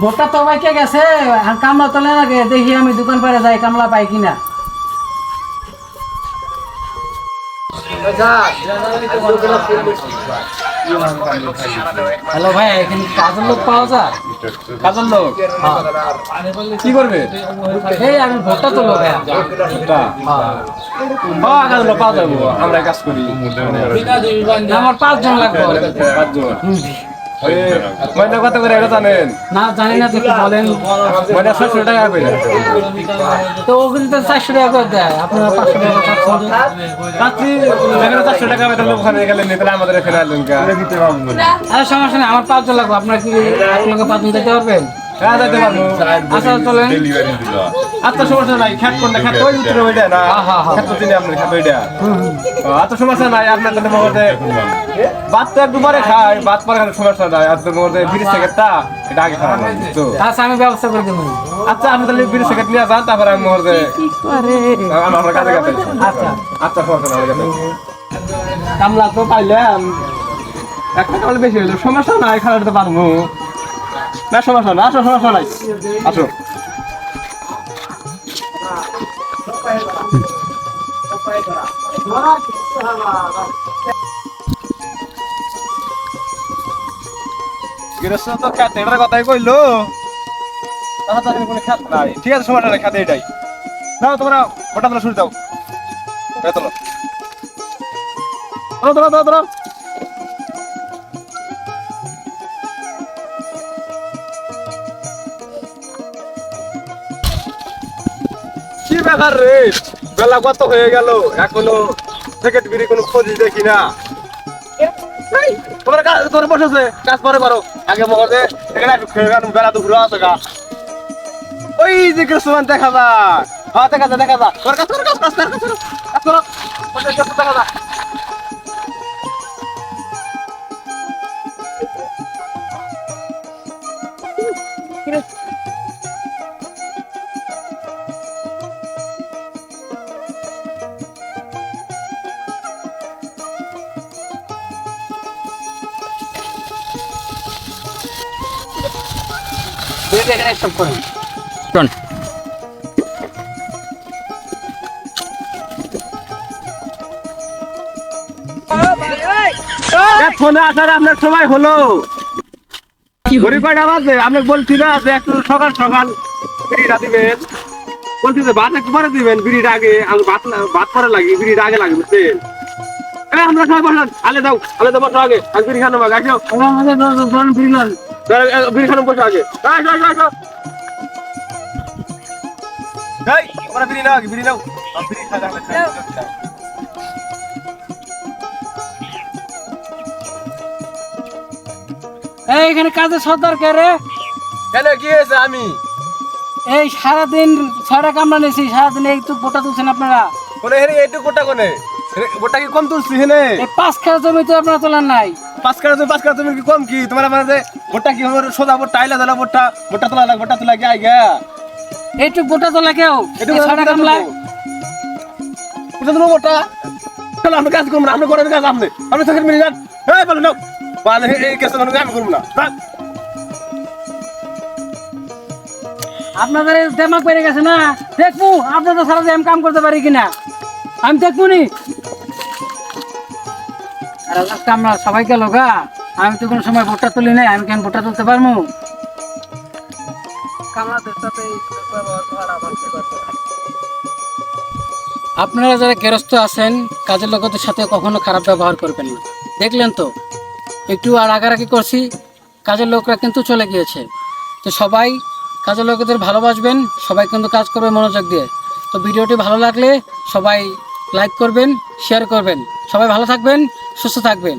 ভোটটা তো বাইকে গেছে আর কামলা তোলে লাগে দেখি আমি দোকান পাড়ে যাই কামলা পাই কিনা। হ্যালো ভাই এখানে কাজের লোক পাওয়া যায়? কাজের লোক? কি করবে? এই আমি ভোটটা তা হ্যাঁ। লোক পাওয়া যাব আমরা কাজ করি। আমার পাঁচজন লাগবে। পাঁচজন। ময়না কত করে এটা জানেন? না জানি না একটু বলেন। ময়না ছয়শো টাকা করে। তো ওগুলি তো চারশো টাকা করে দেয় আপনারা পাঁচশো টাকা যেখানে চারশো টাকা বেতন ওখানে গেলেন তাহলে আমাদের এখানে আসলেন আরে সমস্যা নেই আমার পাঁচজন লাগবে আপনার কি আপনাকে পাঁচজন দিতে পারবেন? হ্যাঁ যাইতে পারব। আচ্ছা চলেন। আত্ম সমস্যা নাই খ্যাত করলে খ্যাত ওই উত্তরে ওইটা না? হ্যাঁ, হ্যাঁ, হ্যাঁ। খ্যাত তো চিনি আপনার খ্যাত ওইটা আত্ম সমস্যা নাই আপনার ভাত তো একটু পরে ভাত সমস্যা নাই। আর এটা আগে খাওয়া তো। আচ্ছা আমি ব্যবস্থা করে দেবো। আচ্ছা আপনি তাহলে বিড়ি সিগারেট নিয়ে যান তারপরে আমি আমার কাছে কাছে আচ্ছা। আচ্ছা সমস্যা নাই কাছে। কামলা তো পাইলাম। একটা বেশি হইল। সমস্যা নাই খাওয়াতে পারব। না সমস্যা না আসো সমস্যা নাই আসো। গৃহস্থ তো খ্যাত কথাই কইলো। তাড়াতাড়ি নাই ঠিক আছে সমস্যা নাই খ্যাত দাও তোমরা তোলা। শুরু দাও তোলো তোলো তোলো। কি ব্যাপার রে? বেলা কত হয়ে গেল? এখনও সেকেন্ড বিড়ি কোনো খোঁজ দেখি না। তোমার কাজ তোর বসেছে, কাজ পরে করো। আগে মগজে এখানে একটু খেয়ে গেলাম বেলা তো ঘুরে আসো গা। ওই যে কৃষ্ণমান দেখা যায় হ্যাঁ দেখা যায় দেখা যায় তোর কাজ করো কাজ কাজ কাজ করো। কাজ করো। ওই যে। কৃষ্ণ এখানে স্টপ করেন ফোনে আসার আপনার সময় হলো ঘড়ি কয়টা বাজে আপনি বলছি না যে একটু সকাল সকাল বিড়িটা দিবেন বলছি যে ভাত একটু পরে দিবেন বিড়িটা আগে আমি ভাত ভাত পরে লাগি বিড়িটা আগে লাগে বুঝছেন আমরা সবাই আলে দাও আলে দাও আগে আগে বিড়ি খানো আগে আমাদের বিড়ি খানো বসো আগে। বিড়ি নাও বিড়ি নাও। বিড়ি এই এখানে কাজের সর্দার কে রে। কেন কি হয়েছে আমি? এই সারাদিন ছয়টা কামলা নিয়েছি সারাদিন এই তো গোটা তুলছেন আপনারা। কোনে হেরে এইটুকু গোটা কোনে? গোটা কি কম তুলছি হেনে? পাঁচ খেলা জমি তো আপনারা তোলার নাই। পাঁচ কাটা তুমি পাঁচ কাটা তুমি কি কম কি? তোমার আমার গোটা কি হবে? সোজা বোটা আইলা দিলা বোটা বোটা তোলা লাগ বোটা তোলা কি আই গা এইটুক গোটা তোলা কেউ? এটা ছয়টা কামলা? এটা তুমি বোটা চলো আমরা কাজ করব না আমরা করেন কাজ আপনি আপনি থাকেন মিলে যান। এই বলো নাও। মানে এই কেসটা মানে আমি করব না। আপনাদের দেমাগ বেড়ে গেছে না? দেখব আপনাদের সারা আমি কাম করতে পারি কিনা? আমি দেখব নি। আর আজকে আমরা সবাই গেল গা আমি তো কোনো সময় ভোটটা তুলি নাই আমি কেন ভোটটা তুলতে পারব? আপনারা যারা গেরস্ত আছেন কাজের লোকদের সাথে কখনো খারাপ ব্যবহার করবেন না। দেখলেন তো একটু আর আগারাগি করছি কাজের লোকরা কিন্তু চলে গিয়েছে। তো সবাই কাজের লোকদের ভালোবাসবেন সবাই কিন্তু কাজ করবে মনোযোগ দিয়ে। তো ভিডিওটি ভালো লাগলে সবাই লাইক করবেন শেয়ার করবেন। সবাই ভালো থাকবেন সুস্থ থাকবেন।